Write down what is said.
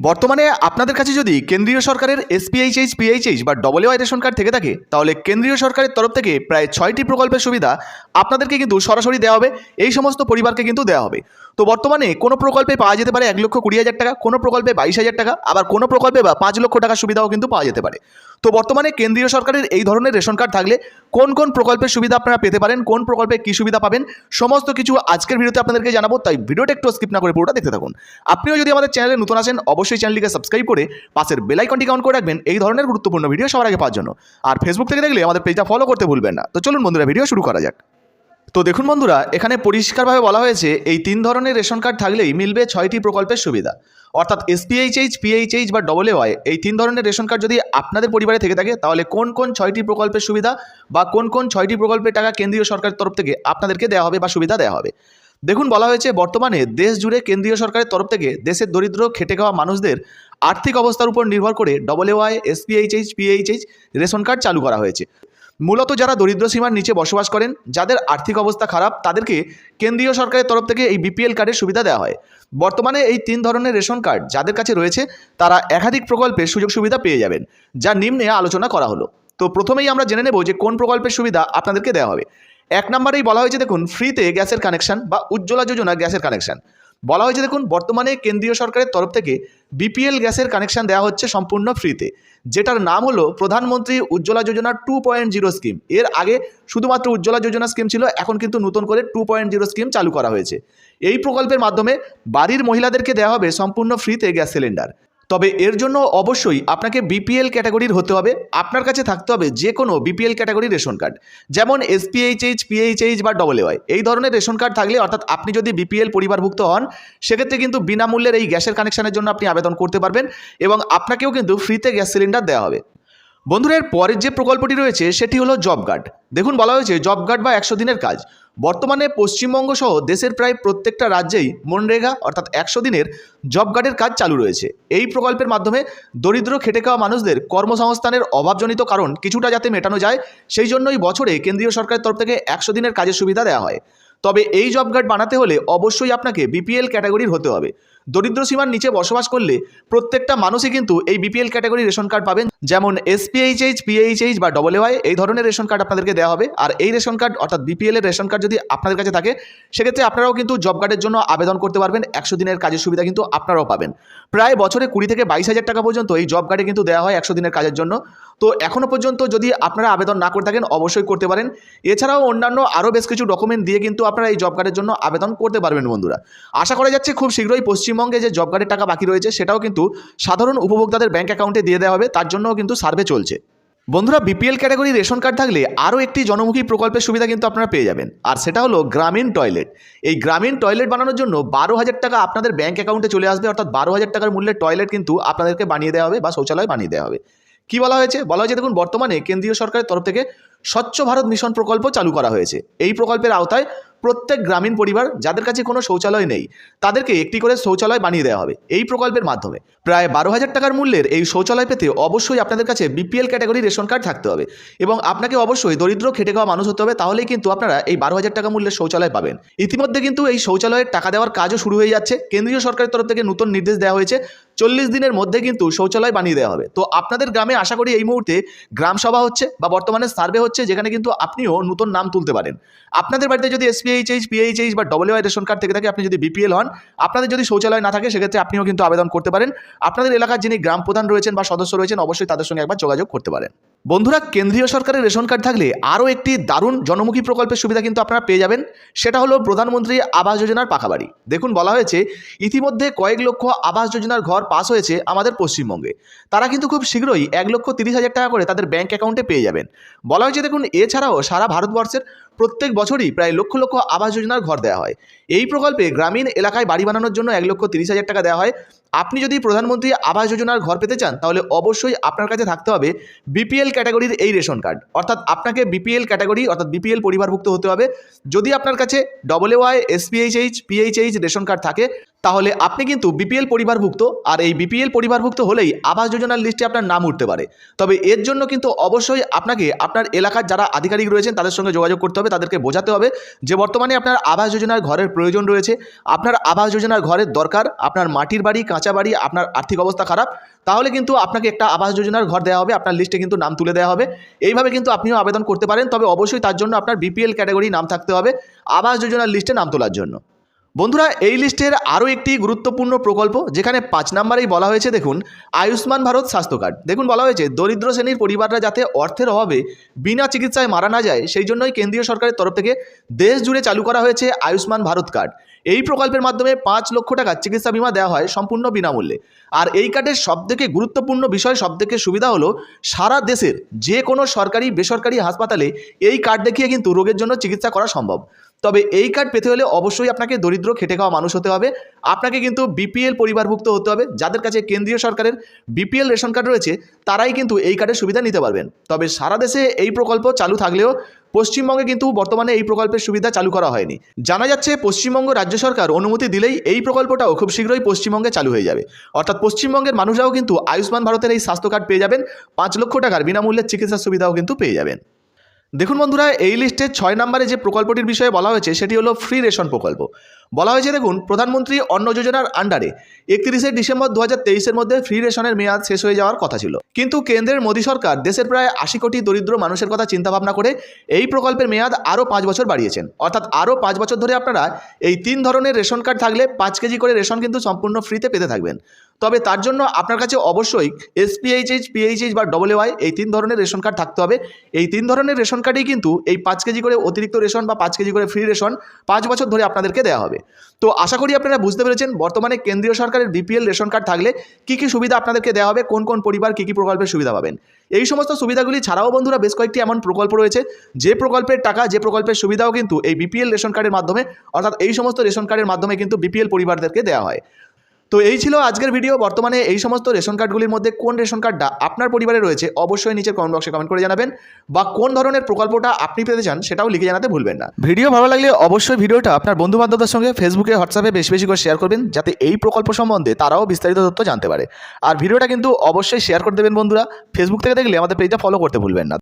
বর্তমানে আপনাদের কাছে যদি কেন্দ্রীয় সরকারের এসপিএইচএইচ পিএইচএইচ বা ডবল ওয়াই রেশন কার্ড থেকে থাকে, তাহলে কেন্দ্রীয় সরকারের তরফ থেকে প্রায় ছয়টি প্রকল্পের সুবিধা আপনাদেরকে কিন্তু সরাসরি দেওয়া হবে। এই সমস্ত পরিবারকে কিন্তু দেওয়া হবে। তো বর্তমানে কোনো প্রকল্পে পাওয়া যেতে পারে এক লক্ষ কুড়ি হাজার টাকা, কোনো প্রকল্পে বাইশ হাজার টাকা, আবার কোনো প্রকল্পে বা পাঁচ লক্ষ টাকার সুবিধাও কিন্তু পাওয়া যেতে পারে। তো বর্তমানে কেন্দ্রীয় সরকারের এই ধরনের রেশন কার্ড থাকলে কোন কোন প্রকল্পের সুবিধা আপনারা পেতে পারেন, কোন প্রকল্পে কী সুবিধা পাবেন, সমস্ত কিছু আজকের ভিডিওতে আপনাদেরকে জানাব, তাই ভিডিওটা একটু স্কিপ না করে পুরোটা দেখতে থাকুন। আপনিও যদি আমাদের চ্যানেলে নতুন আসেন, অবশ্যই চ্যানেলটিকে সাবস্ক্রাইব করে পাশের বেল আইকনটি অন করে রাখবেন, এই ধরনের গুরুত্বপূর্ণ ভিডিও সবার আগে পাওয়ার জন্য। আর ফেসবুক থেকে দেখলে আমাদের পেজটা ফলো করতে ভুলবেন না। তো চলুন বন্ধুরা ভিডিও শুরু করা যাক। তো দেখুন বন্ধুরা, এখানে পরিষ্কারভাবে বলা হয়েছে, এই তিন ধরনের রেশন কার্ড থাকলেই মিলবে ছয়টি প্রকল্পের সুবিধা। অর্থাৎ এসপিএইচএইচ পিএইচএইচ বা ডবল ওয়াই এই তিন ধরনের রেশন কার্ড যদি আপনাদের পরিবারে থেকে থাকে, তাহলে কোন কোন ছয়টি প্রকল্পের সুবিধা বা কোন কোন ছয়টি প্রকল্পের টাকা কেন্দ্রীয় সরকারের তরফ থেকে আপনাদেরকে দেওয়া হবে বা সুবিধা দেওয়া হবে? দেখুন, বলা হয়েছে, বর্তমানে দেশ জুড়ে কেন্দ্রীয় সরকারের তরফ থেকে দেশের দরিদ্র, খেটে খাওয়া মানুষদের আর্থিক অবস্থার উপর নির্ভর করে double Y SPHH PHH ration card চালু করা হয়েছে। মূলত যারা দরিদ্র সীমার নিচে বসবাস করেন, যাদের আর্থিক অবস্থা খারাপ, তাদেরকে কেন্দ্রীয় সরকারের তরফ থেকে এই বিপিএল কার্ডের সুবিধা দেওয়া হয়। বর্তমানে এই তিন ধরনের রেশন কার্ড যাদের কাছে রয়েছে, তারা একাধিক প্রকল্পের সুযোগ সুবিধা পেয়ে যাবেন, যা নিম্নে আলোচনা করা হলো। তো প্রথমেই আমরা জেনে নেব যে কোন প্রকল্পের সুবিধা আপনাদেরকে দেওয়া হবে। এক নম্বরেই বলা হয়েছে, দেখুন ফ্রিতে গ্যাসের কানেকশন বা উজ্জ্বলা যোজনা গ্যাসের কানেকশন বলা হয়েছে দেখুন, বর্তমানে কেন্দ্রীয় সরকারের তরফ থেকে বিপিএল গ্যাসের কানেকশন দেওয়া হচ্ছে সম্পূর্ণ ফ্রিতে। যেটার নাম হলো Pradhan Mantri Ujjwala Yojana two point zero scheme. এর আগে শুধুমাত্র উজ্জ্বলা যোজনা স্কিম ছিল, এখন কিন্তু নতুন করে টু পয়েন্ট জিরো স্কিম চালু করা হয়েছে। এই প্রকল্পের মাধ্যমে বাড়ির মহিলাদেরকে দেওয়া হবে সম্পূর্ণ ফ্রিতে গ্যাস সিলিন্ডার। তবে এর জন্য অবশ্যই আপনাকে বিপিএল ক্যাটাগরির হতে হবে। আপনার কাছে থাকতে হবে যে কোনো বিপিএল ক্যাটাগরির রেশন কার্ড। যেমন এসপিএইচএইচ পিএইচএইচ বা ডবল ওয়াই এই ধরনের রেশন কার্ড থাকলে অর্থাৎ আপনি যদি বিপিএল পরিবারভুক্ত হন, সেক্ষেত্রে কিন্তু বিনামূল্যের এই গ্যাসের কানেকশনের জন্য আপনি আবেদন করতে পারবেন এবং আপনাকেও কিন্তু ফ্রিতে গ্যাস সিলিন্ডার দেওয়া হবে। বন্ধুরা পরের যে প্রকল্পটি রয়েছে, সেটি হলো জব কার্ড দেখুন, বলা হয়েছে জব কার্ড বা একশো দিনের কাজ। বর্তমানে পশ্চিমবঙ্গ সহ দেশের প্রায় প্রত্যেকটা রাজ্যেই মনরেগা, অর্থাৎ একশো দিনের জব কার্ডের কাজ চালু রয়েছে। এই প্রকল্পের মাধ্যমে দরিদ্র, খেটে খাওয়া মানুষদের কর্মসংস্থানের অভাবজনিত কারণ কিছুটা যাতে মেটানো যায়, সেই জন্যই বছরে কেন্দ্রীয় সরকারের তরফ থেকে একশো দিনের কাজের সুবিধা দেওয়া হয়। তবে এই জব কার্ড বানাতে হলে অবশ্যই আপনাকে বিপিএল ক্যাটাগরির হতে হবে। দরিদ্র সীমার নিচে বসবাস করলে প্রত্যেকটা মানুষই কিন্তু এই বিপিএল ক্যাটাগরি রেশন কার্ড পাবেন। যেমন এসপিএইচএইচ পিএইচএইচ বা ডবল ওয়াই এই ধরনের রেশন কার্ড আপনাদেরকে দেওয়া হবে। আর এই রেশন কার্ড অর্থাৎ বিপিএল এর রেশন কার্ড যদি আপনাদের কাছে থাকে, সেক্ষেত্রে আপনারাও কিন্তু জব কার্ডের জন্য আবেদন করতে পারবেন। একশো দিনের কাজের সুবিধা কিন্তু আপনারাও পাবেন। প্রায় বছরে কুড়ি থেকে বাইশ হাজার টাকা পর্যন্ত এই জব কার্ডে কিন্তু দেওয়া হয় একশো দিনের কাজের জন্য। তো এখনও পর্যন্ত যদি আপনারা আবেদন না করে থাকেন, অবশ্যই করতে পারেন। এছাড়াও অন্যান্য আরও বেশ কিছু ডকুমেন্ট দিয়ে কিন্তু আপনারা এই জব কার্ডের জন্য আবেদন করতে পারবেন বন্ধুরা। আশা করা যাচ্ছে খুব শীঘ্রই পশ্চিমবঙ্গে যে জব কার্ডের টাকা বাকি রয়েছে, সেটাও কিন্তু সাধারণ উপভোক্তাদের ব্যাঙ্ক অ্যাকাউন্টে দিয়ে দেওয়া হবে। তার জন্যও কিন্তু সার্ভে চলছে। বন্ধুরা বিপিএল ক্যাটাগরি রেশন কার্ড থাকলে আরও একটি জনমুখী প্রকল্পের সুবিধা কিন্তু আপনারা পেয়ে যাবেন। আর সেটা হলো গ্রামীণ টয়লেট এই গ্রামীণ টয়লেট বানানোর জন্য বারো হাজার টাকা আপনাদের ব্যাঙ্ক অ্যাকাউন্টে চলে আসবে, অর্থাৎ বারো হাজার টাকার মূল্যের টয়লেট কিন্তু আপনাদেরকে বানিয়ে দেওয়া হবে বা শৌচালয় বানিয়ে দেওয়া হবে। কি বলা হয়েছে? বলা হয়েছে, দেখুন, বর্তমানে কেন্দ্রীয় সরকারের তরফ থেকে স্বচ্ছ ভারত মিশন প্রকল্প চালু করা হয়েছে। এই প্রকল্পের আওতায় প্রত্যেক গ্রামীণ পরিবার, যাদের কাছে কোনো শৌচালয় নেই, তাদেরকে একটি করে শৌচালয় বানিয়ে দেওয়া হবে এই প্রকল্পের মাধ্যমে। প্রায় বারো হাজার টাকার মূল্যের এই শৌচালয় পেতে অবশ্যই আপনাদের কাছে বিপিএল ক্যাটাগরি রেশন কার্ড থাকতে হবে এবং আপনাকে অবশ্যই দরিদ্র, খেটে খাওয়া মানুষ হতে হবে, তাহলেই কিন্তু আপনারা এই বারো হাজার টাকা মূল্যের শৌচালয় পাবেন। ইতিমধ্যে কিন্তু এই শৌচালয়ের টাকা দেওয়ার কাজও শুরু হয়ে যাচ্ছে। কেন্দ্রীয় সরকারের তরফ থেকে নতুন নির্দেশ দেওয়া হয়েছে। চল্লিশ দিনের মধ্যে কিন্তু শৌচালয় বানিয়ে দেওয়া হবে। তো আপনাদের গ্রামে আশা করি এই মুহূর্তে গ্রাম সভা হচ্ছে বা বর্তমানে সার্ভে হচ্ছে। যেখানে কিন্তু আপনিও নতুন নাম তুলতে পারেন। আপনাদের বাড়িতে যদি এসপিএইচএইচ পিএইচএইচ বা ডবল ওয়াই রেশন কার্ড থেকে থাকে, আপনি যদি বিপিএল হন, আপনাদের যদি শৌচালয় না থাকে, সেক্ষেত্রে আপনিও কিন্তু আবেদন করতে পারেন। আপনাদের এলাকার যিনি গ্রাম প্রধান রয়েছেন বা সদস্য রয়েছেন, অবশ্যই তাদের সঙ্গে একবার যোগাযোগ করতে পারেন। বন্ধুরা, কেন্দ্রীয় সরকারের রেশন কার্ড থাকলে আরও একটি দারুণ জনমুখী প্রকল্পের সুবিধা কিন্তু আপনারা পেয়ে যাবেন। সেটা হলো প্রধানমন্ত্রী আবাস যোজনার পাকাবাড়ি। দেখুন, বলা হয়েছে, ইতিমধ্যে কয়েক লক্ষ আবাস যোজনার ঘর পাস হয়েছে আমাদের পশ্চিমবঙ্গে। তারা কিন্তু খুব শীঘ্রই এক লক্ষ তিরিশ হাজার টাকা করে তাদের ব্যাঙ্ক অ্যাকাউন্টে পেয়ে যাবেন। বলা হয়েছে, দেখুন, এছাড়াও সারা ভারতবর্ষের প্রত্যেক বছরই প্রায় লক্ষ লক্ষ আবাস যোজনার ঘর দেওয়া হয়। এই প্রকল্পে গ্রামীণ এলাকায় বাড়ি বানানোর জন্য এক লক্ষ তিরিশ হাজার টাকা দেওয়া হয়। আপনি যদি প্রধানমন্ত্রী আবাস যোজনার ঘর পেতে চান, তাহলে অবশ্যই আপনার কাছে থাকতে হবে বিপিএল ক্যাটাগরির এই রেশন কার্ড। অর্থাৎ আপনাকে বিপিএল ক্যাটাগরি, অর্থাৎ বিপিএল পরিবারভুক্ত হতে হবে। যদি আপনার কাছে double Y SPHH PHH ration card থাকে তাহলে আপনি কিন্তু বিপিএল পরিবারভুক্ত, আর এই বিপিএল পরিবারভুক্ত হলেই আবাস যোজনার লিস্টে আপনার নাম উঠতে পারে। তবে এর জন্য কিন্তু অবশ্যই আপনাকে আপনার এলাকার যারা আধিকারিক রয়েছেন, তাদের সঙ্গে যোগাযোগ করতে হবে, তাদেরকে বোঝাতে হবে যে বর্তমানে আপনার আবাস যোজনার ঘরের প্রয়োজন রয়েছে। আপনার আবাস যোজনার ঘরের দরকার, আপনার মাটির বাড়ি, কাঁচা বাড়ি, আপনার আর্থিক অবস্থা খারাপ, তাহলে কিন্তু আপনাকে একটা আবাস যোজনার ঘর দেওয়া হবে, আপনার লিস্টে কিন্তু নাম তুলে দেওয়া হবে। এইভাবে কিন্তু আপনিও আবেদন করতে পারেন, তবে অবশ্যই তার জন্য আপনার বিপিএল ক্যাটাগরি নাম থাকতে হবে, আবাস যোজনার লিস্টে নাম তোলার জন্য। বন্ধুরা, এই লিস্টের আরও একটি গুরুত্বপূর্ণ প্রকল্প, যেখানে পাঁচ নম্বরেই বলা হয়েছে, দেখুন, আয়ুষ্মান ভারত স্বাস্থ্য কার্ড। দেখুন, বলা হয়েছে, দরিদ্র শ্রেণির পরিবাররা যাতে অর্থের অভাবে বিনা চিকিৎসায় মারা না যায়, সেই জন্যই কেন্দ্রীয় সরকারের তরফ থেকে দেশ জুড়ে চালু করা হয়েছে আয়ুষ্মান ভারত কার্ড। এই প্রকল্পের মাধ্যমে পাঁচ লক্ষ টাকা চিকিৎসা বিমা দেওয়া হয় সম্পূর্ণ বিনামূল্যে। আর এই কার্ডের সবথেকে গুরুত্বপূর্ণ বিষয়, সবথেকে সুবিধা হলো, সারা দেশের যে কোনো সরকারি, বেসরকারি হাসপাতালে এই কার্ড দেখিয়ে কিন্তু রোগের জন্য চিকিৎসা করা সম্ভব। তবে এই কার্ড পেতে হলে অবশ্যই আপনাকে দরিদ্র, খেটে খাওয়া মানুষ হতে হবে। আপনাকে কিন্তু বিপিএল পরিবারভুক্ত হতে হবে। যাদের কাছে কেন্দ্রীয় সরকারের বিপিএল রেশন কার্ড রয়েছে, তারাই কিন্তু এই কার্ডের সুবিধা নিতে পারবেন। তবে সারা দেশে এই প্রকল্প চালু থাকলেও পশ্চিমবঙ্গে কিন্তু বর্তমানে এই প্রকল্পের সুবিধা চালু করা হয়নি। জানা যাচ্ছে পশ্চিমবঙ্গ রাজ্য সরকার অনুমতি দিলেই এই প্রকল্পটাও খুব শীঘ্রই পশ্চিমবঙ্গে চালু হয়ে যাবে। অর্থাৎ পশ্চিমবঙ্গের মানুষরাও কিন্তু আয়ুষ্মান ভারতের এই স্বাস্থ্য কার্ড পেয়ে যাবেন। পাঁচ লক্ষ টাকার বিনামূল্যে চিকিৎসার সুবিধাও কিন্তু পেয়ে যাবেন। দেখুন বন্ধুরা, এই লিস্টে ছয় নম্বরে যে প্রকল্পটির বিষয়ে বলা হয়েছে, সেটি হলো ফ্রি রেশন প্রকল্প। বলা হয়েছে, দেখুন, প্রধানমন্ত্রী অন্ন যোজনার আন্ডারে একত্রিশে ডিসেম্বর দু হাজার মধ্যে ফ্রি রেশনের মেয়াদ শেষ হয়ে যাওয়ার কথা ছিল। কিন্তু কেন্দ্রের মোদী সরকার দেশের প্রায় আশি কোটি দরিদ্র মানুষের কথা চিন্তাভাবনা করে এই প্রকল্পের মেয়াদ আরও পাঁচ বছর বাড়িয়েছেন। অর্থাৎ আরও পাঁচ বছর ধরে আপনারা এই তিন ধরনের রেশন কার্ড থাকলে পাঁচ কেজি করে রেশন কিন্তু সম্পূর্ণ ফ্রিতে পেতে থাকবেন। তবে তার জন্য আপনার কাছে অবশ্যই এসপিএইচএইচ পিএইচএইচ বা ডবল ওয়াই এই তিন ধরনের রেশন কার্ড থাকতে হবে। এই তিন ধরনের রেশন কার্ডেই কিন্তু এই পাঁচ কেজি করে অতিরিক্ত রেশন বা পাঁচ কেজি করে ফ্রি রেশন পাঁচ বছর ধরে আপনাদেরকে দেওয়া হবে। তো আশা করি আপনারা বুঝতে পেরেছেন, বর্তমানে কেন্দ্রীয় সরকারের বিপিএল রেশন কার্ড থাকলে কী কী সুবিধা আপনাদেরকে দেওয়া হবে, কোন কোন পরিবার কী কী প্রকল্পের সুবিধা পাবেন। এই সমস্ত সুবিধাগুলি ছাড়াও বন্ধুরা বেশ কয়েকটি এমন প্রকল্প রয়েছে, যে প্রকল্পের টাকা, যে প্রকল্পের সুবিধাও কিন্তু এই বিপিএল রেশন কার্ডের মাধ্যমে, অর্থাৎ এই সমস্ত রেশন কার্ডের মাধ্যমে কিন্তু বিপিএল পরিবারদেরকে দেওয়া হয়। তো এই ছিল আজকের ভিডিও বর্তমানে এই সমস্ত রেশন কার্ডগুলির মধ্যে কোন রেশন কার্ডটা আপনার পরিবারে রয়েছে, অবশ্যই নিচের কমেন্ট বক্সে কমেন্ট করে জানাবেন বা কোন ধরনের প্রকল্পটা আপনি পেতে চান সেটাও লিখে জানাতে ভুলবেন না। ভিডিও ভালো লাগলে অবশ্যই ভিডিওটা আপনার বন্ধু বান্ধবদের সঙ্গে ফেসবুকে হোয়াটসঅ্যাপে বেশি বেশি করে শেয়ার করবেন, যাতে এই প্রকল্প সম্বন্ধে তারাও বিস্তারিত তথ্য জানতে পারে। আর ভিডিওটা কিন্তু অবশ্যই শেয়ার করে দেবেন বন্ধুরা। ফেসবুক থেকে দেখলে আমাদের পেজটা ফলো করতে ভুলবেন না।